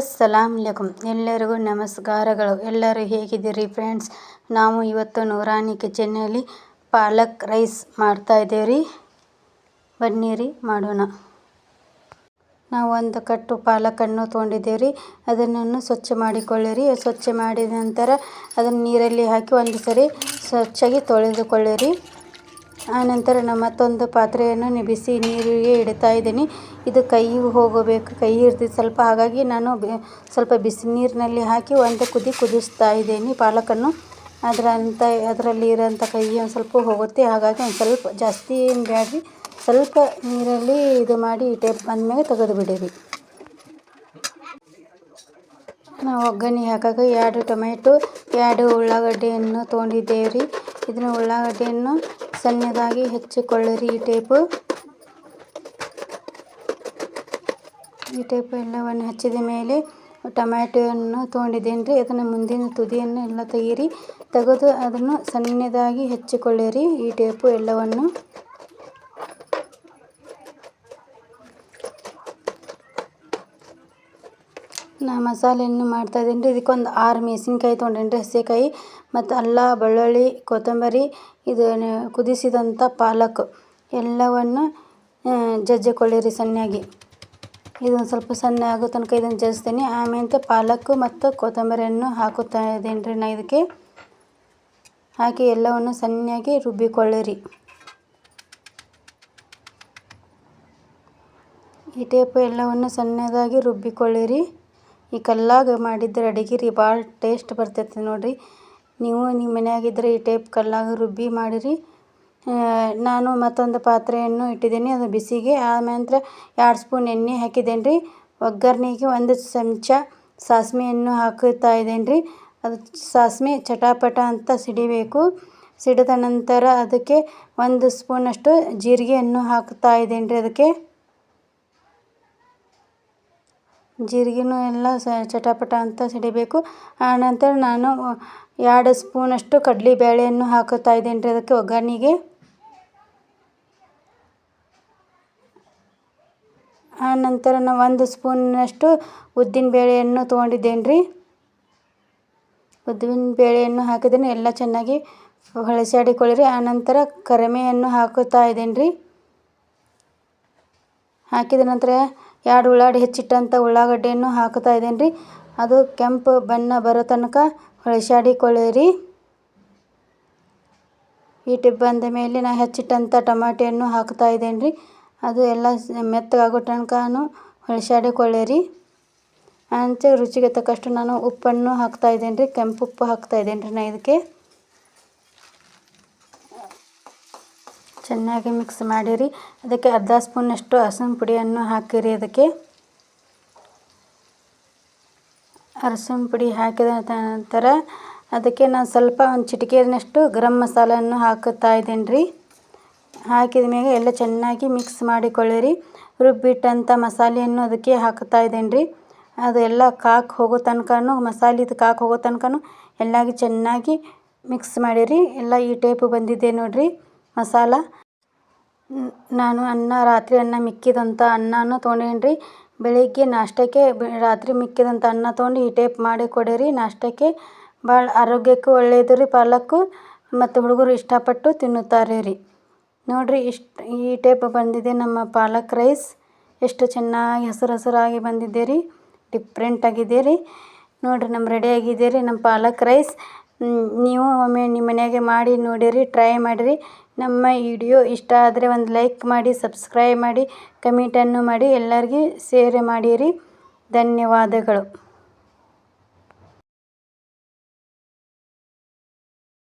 ಅಸ್ಸಲಾಮ್ ಅಲೈಕುಮ್. ಎಲ್ಲರಿಗೂ ನಮಸ್ಕಾರಗಳು. ಎಲ್ಲರೂ ಹೇಗಿದ್ದೀರಿ ಫ್ರೆಂಡ್ಸ್? ನಾವು ಇವತ್ತು ನೂರಾನಿ ಕಿಚನ್ನಲ್ಲಿ ಪಾಲಕ್ ರೈಸ್ ಮಾಡ್ತಾ ಇದ್ದೇವೆ ಬನ್ನಿರಿ, ಮಾಡೋಣ. ನಾವು ಒಂದು ಕಟ್ಟು ಪಾಲಕನ್ನು ತೊಗೊಂಡಿದ್ದೇವೆ ರೀ ಅದನ್ನು ಸ್ವಚ್ಛ ಮಾಡಿಕೊಳ್ಳಿರಿ. ಸ್ವಚ್ಛ ಮಾಡಿದ ನಂತರ ಅದನ್ನು ನೀರಲ್ಲಿ ಹಾಕಿ ಒಂದು ಸರಿ ಸ್ವಚ್ಛಾಗಿ ತೊಳೆದುಕೊಳ್ಳಿರಿ. ಆನಂತರ ನಾನು ಮತ್ತೊಂದು ಪಾತ್ರೆಯನ್ನು ಬಿಸಿ ನೀರಿಗೆ ಇಡ್ತಾ ಇದ್ದೀನಿ. ಇದು ಕೈ ಹೋಗಬೇಕು, ಕೈ ಇರ್ತಿ ಸ್ವಲ್ಪ ಹಾಗಾಗಿ ನಾನು ಸ್ವಲ್ಪ ಬಿಸಿ ನೀರಿನಲ್ಲಿ ಹಾಕಿ ಒಂದು ಕುದಿ ಕುದಿಸ್ತಾ ಇದ್ದೀನಿ ಪಾಲಕನ್ನು ಅದರಂತ ಅದರಲ್ಲಿ ಇರೋಂಥ ಕೈ ಒಂದು ಸ್ವಲ್ಪ ಹೋಗುತ್ತೆ. ಹಾಗಾಗಿ ಒಂದು ಸ್ವಲ್ಪ ಜಾಸ್ತಿ ಏನು ಸ್ವಲ್ಪ ನೀರಲ್ಲಿ ಇದು ಮಾಡಿ ಟೇಪ್ ಬಂದಮೇಲೆ ತೆಗೆದು ಬಿಡಿರಿ. ನಾವು ಒಗ್ಗರಣೆ ಹಾಕಾಗ ಎರಡು ಟೊಮೆಟೊ, ಎರಡು ಉಳ್ಳಾಗಡ್ಡೆಯನ್ನು ತೊಗೊಂಡಿದ್ದೇವೆ ರೀ ಇದನ್ನು ಉಳ್ಳಾಗಡ್ಡೆಯನ್ನು ಸಣ್ಣದಾಗಿ ಹೆಚ್ಚಿಕೊಳ್ಳಿರಿ ಈ ಟೇಪು. ಈ ಟೇಪ್ ಎಲ್ಲವನ್ನು ಹಚ್ಚಿದ ಮೇಲೆ ಟೊಮ್ಯಾಟೊವನ್ನು ತೊಗೊಂಡಿದ್ದೇನೆ ರೀ ಅದನ್ನು ಮುಂದಿನ ತುದಿಯನ್ನು ಎಲ್ಲ ತೆಗೀರಿ ತೆಗೆದು ಅದನ್ನು ಸಣ್ಣದಾಗಿ ಹೆಚ್ಚಿಕೊಳ್ಳಿರಿ. ಈ ಟೇಪು ಎಲ್ಲವನ್ನು ನಾ ಮಸಾಲೆಯನ್ನು ಮಾಡ್ತಾಯಿದ್ದೀನಿ ರೀ. ಇದಕ್ಕೊಂದು ಆರು ಮೆಣಸಿನ್ಕಾಯಿ ತೊಗೊಂಡೇನಿ ರೀ ಹಸಿಕಾಯಿ ಮತ್ತು ಅಲ್ಲ, ಬೆಳ್ಳುಳ್ಳಿ, ಕೊತ್ತಂಬರಿ, ಇದು ಕುದಿಸಿದಂಥ ಪಾಲಕ್ ಎಲ್ಲವನ್ನು ಜಜ್ಜಿಕೊಳ್ಳಿರಿ ಸಣ್ಣಾಗಿ. ಇದೊಂದು ಸ್ವಲ್ಪ ಸಣ್ಣ ಆಗೋ ತನಕ ಇದನ್ನು ಜಜ್ತೀನಿ ಆಮೇಲೆ ಪಾಲಕ್ ಮತ್ತು ಕೊತ್ತಂಬರಿಯನ್ನು ಹಾಕುತ್ತಾ ಇದ್ದೀನಿ ರೀ ನಾ ಇದಕ್ಕೆ. ಹಾಕಿ ಎಲ್ಲವನ್ನು ಸಣ್ಣಗೆ ರುಬ್ಬಿಕೊಳ್ಳಿರಿ ಈ ಟೇಪು ಎಲ್ಲವನ್ನು ಸಣ್ಣದಾಗಿ ರುಬ್ಬಿಕೊಳ್ಳಿರಿ ಈ ಕಲ್ಲಾಗ ಮಾಡಿದ್ರೆ ಅಡಿಗೆ ರೀ ಭಾಳ ಟೇಸ್ಟ್ ಬರ್ತೈತೆ ನೋಡಿರಿ. ನೀವು ನಿಮ್ಮ ಮನೆಯಾಗಿದ್ದರೆ ಈ ಟೈಪ್ ಕಲ್ಲಾಗ ರುಬ್ಬಿ ಮಾಡಿರಿ. ನಾನು ಮತ್ತೊಂದು ಪಾತ್ರೆಯನ್ನು ಇಟ್ಟಿದ್ದೀನಿ, ಅದು ಬಿಸಿಗೆ. ಆಮೇಲೆ ಎರಡು ಸ್ಪೂನ್ ಎಣ್ಣೆ ಹಾಕಿದ್ದೇನೆ ರೀ. ಒಗ್ಗರಣೆಗೆ ಒಂದು ಚಮಚ ಸಾಸಿವೆಯನ್ನು ಹಾಕುತ್ತಾ ಇದ್ದೇನೆ ರೀ. ಅದು ಸಾಸಿವೆ ಚಟಾಪಟ ಅಂತ ಸಿಡಿಬೇಕು. ಸಿಡಿದ ನಂತರ ಅದಕ್ಕೆ ಒಂದು ಸ್ಪೂನಷ್ಟು ಜೀರಿಗೆಯನ್ನು ಹಾಕ್ತಾ ಇದ್ದೇನೆ ರೀ ಅದಕ್ಕೆ. ಜೀರಿಗೆನೂ ಎಲ್ಲ ಸ ಚಟಾಪಟ ಅಂತ ಸಿಡಿಬೇಕು. ಆನಂತರ ನಾನು ಎರಡು ಸ್ಪೂನಷ್ಟು ಬೇಳೆಯನ್ನು ಹಾಕುತ್ತಾ ಇದ್ದೇನೆ ರೀ ಅದಕ್ಕೆ ಒಗ್ಗರಣೆಗೆ. ಆನಂತರ ನಾನು ಒಂದು ಸ್ಪೂನಷ್ಟು ಉದ್ದಿನ ಬೇಳೆಯನ್ನು ತೊಗೊಂಡಿದ್ದೇನೆ ರೀ ಉದ್ದಿನ ಬೇಳೆಯನ್ನು ಹಾಕಿದ್ರೆ ಎಲ್ಲ ಚೆನ್ನಾಗಿ ಹೊಳಸಾಡಿಕೊಳ್ಳಿರಿ ಆನಂತರ ಕರಿಮೆಯನ್ನು ಹಾಕುತ್ತಾ ಇದ್ದೇನೆ ರೀ ಹಾಕಿದ ನಂತರ ಎರಡು ಉಳ್ಳಾಗಡ್ಡಿ ಹೆಚ್ಚಿಟ್ಟಂಥ ಉಳ್ಳಾಗಡ್ಡೆಯನ್ನು ಹಾಕ್ತಾ ಇದ್ದೇನೆ ರೀ ಅದು ಕೆಂಪು ಬಣ್ಣ ಬರೋ ತನಕ ಹೊಳಸಾಡಿಕೊಳ್ಳಿರಿ ಟಿಪ್ ಬಂದ ಮೇಲೆ ನಾ ಹೆಚ್ಚಿಟ್ಟಂಥ ಟಮಾಟೆಯನ್ನು ಹಾಕ್ತಾ ಇದ್ದೇನೆ ರೀ ಅದು ಎಲ್ಲ ಮೆತ್ತಗಾಗೋ ತನಕನೂ ಹೊಳಸಾಡಿಕೊಳ್ಳಿರಿ ಅಂಚೆ ರುಚಿಗೆ ತಕ್ಕಷ್ಟು ನಾನು ಉಪ್ಪನ್ನು ಹಾಕ್ತಾ ಇದ್ದೇನೆ ರೀ ಕೆಂಪು ಉಪ್ಪು ಹಾಕ್ತಾ ಇದ್ದೇನೆ ರೀ ನಾ ಇದಕ್ಕೆ. ಚೆನ್ನಾಗಿ ಮಿಕ್ಸ್ ಮಾಡಿರಿ. ಅದಕ್ಕೆ ಅರ್ಧ ಸ್ಪೂನಷ್ಟು ಅರಸಿನ ಪುಡಿಯನ್ನು ಹಾಕಿರಿ. ಅದಕ್ಕೆ ಅರಸಿನ ಪುಡಿ ಹಾಕಿದ ನಂತರ ಅದಕ್ಕೆ ನಾನು ಸ್ವಲ್ಪ ಒಂದು ಚಿಟಿಕೆನಷ್ಟು ಗರಂ ಮಸಾಲೆಯನ್ನು ಹಾಕುತ್ತಾ ಇದ್ದೇನೆ ರೀ ಹಾಕಿದ ಮೇಲೆ ಎಲ್ಲ ಚೆನ್ನಾಗಿ ಮಿಕ್ಸ್ ಮಾಡಿಕೊಳ್ಳಿರಿ. ರುಬ್ಬಿಟ್ಟಂಥ ಮಸಾಲೆಯನ್ನು ಅದಕ್ಕೆ ಹಾಕ್ತಾ ಇದ್ದೇನೆ ರೀ ಅದು ಎಲ್ಲ ಕಾಕ್ ಹೋಗೋ ತನಕನೂ, ಮಸಾಲಿದು ಕಾಕ್ ಹೋಗೋ ತನಕನೂ ಎಲ್ಲಾಗಿ ಚೆನ್ನಾಗಿ ಮಿಕ್ಸ್ ಮಾಡಿರಿ. ಎಲ್ಲ ಈ ಟೈಪು ಬಂದಿದೆ ನೋಡಿರಿ. ಮಸಾಲ. ನಾನು ಅನ್ನ, ರಾತ್ರಿ ಅನ್ನ ಮಿಕ್ಕಿದಂಥ ಅನ್ನನ ತೊಗೊಂಡೇನಿ ರೀ ಬೆಳಿಗ್ಗೆ ನಾಷ್ಟಕ್ಕೆ ರಾತ್ರಿ ಮಿಕ್ಕಿದಂಥ ಅನ್ನ ತೊಗೊಂಡು ಈ ಟೈಪ್ ಮಾಡಿ ಕೊಡಿರಿ. ನಾಷ್ಟಕ್ಕೆ ಭಾಳ ಆರೋಗ್ಯಕ್ಕೂ ಒಳ್ಳೆಯದು ರೀ ಪಾಲಕ್ಕು. ಮತ್ತು ಹುಡುಗರು ಇಷ್ಟಪಟ್ಟು ತಿನ್ನುತ್ತಾರೆ ರೀ ನೋಡಿರಿ, ಇಷ್ಟು ಈ ಟೈಪ್ ಬಂದಿದೆ ನಮ್ಮ ಪಾಲಕ್ ರೈಸ್. ಎಷ್ಟು ಚೆನ್ನಾಗಿ ಹಸಿರು ಹಸಿರಾಗಿ ಬಂದಿದೆ ರೀ. ಡಿಫ್ರೆಂಟ್ ಆಗಿದೆ ರೀ ನೋಡಿರಿ ನಮ್ಮ ರೆಡಿ ಆಗಿದೆ ರೀ ನಮ್ಮ ಪಾಲಕ್ ರೈಸ್. ನೀವು ಒಮ್ಮೆ ನಿಮ್ಮ ಮನೆಯಾಗೆ ಮಾಡಿ ನೋಡಿರಿ ಟ್ರೈ ಮಾಡಿರಿ. ನಮ್ಮ ವಿಡಿಯೋ ಇಷ್ಟ ಆದರೆ ಒಂದು ಲೈಕ್ ಮಾಡಿ ಸಬ್ಸ್ಕ್ರೈಬ್ ಮಾಡಿ ಕಮೆಂಟನ್ನು ಮಾಡಿ ಎಲ್ಲರಿಗೂ ಶೇರ್ ಮಾಡಿರಿ. ಧನ್ಯವಾದಗಳು.